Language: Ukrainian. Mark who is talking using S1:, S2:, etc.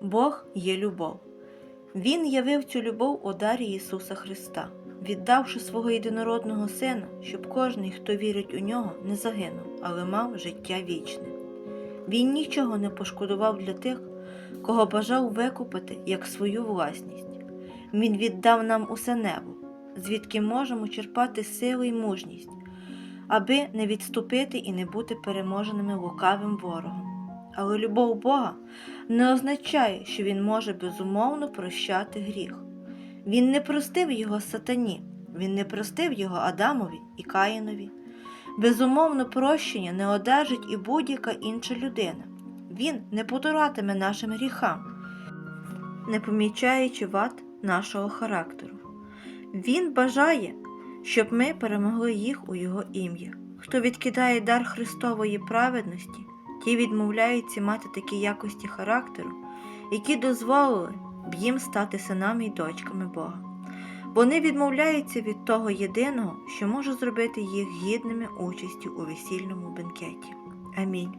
S1: Бог є любов. Він явив цю любов у дарі Ісуса Христа, віддавши свого єдинородного Сина, щоб кожний, хто вірить у нього, не загинув, але мав життя вічне. Він нічого не пошкодував для тих, кого бажав викупити як свою власність. Він віддав нам усе небо, звідки можемо черпати силу й мужність, аби не відступити і не бути переможеними лукавим ворогом. Але любов Бога не означає, що Він може безумовно прощати гріх. Він не простив його сатані, він не простив його Адамові і Каїнові. Безумовно, прощення не одержить і будь-яка інша людина. Він не потуратиме нашим гріхам, не помічаючи вад нашого характеру. Він бажає, щоб ми перемогли їх у Його ім'я. Хто відкидає дар Христової праведності, ті відмовляються мати такі якості характеру, які дозволили б їм стати синами й дочками Бога. Вони відмовляються від того єдиного, що може зробити їх гідними участю у весільному бенкеті. Амінь.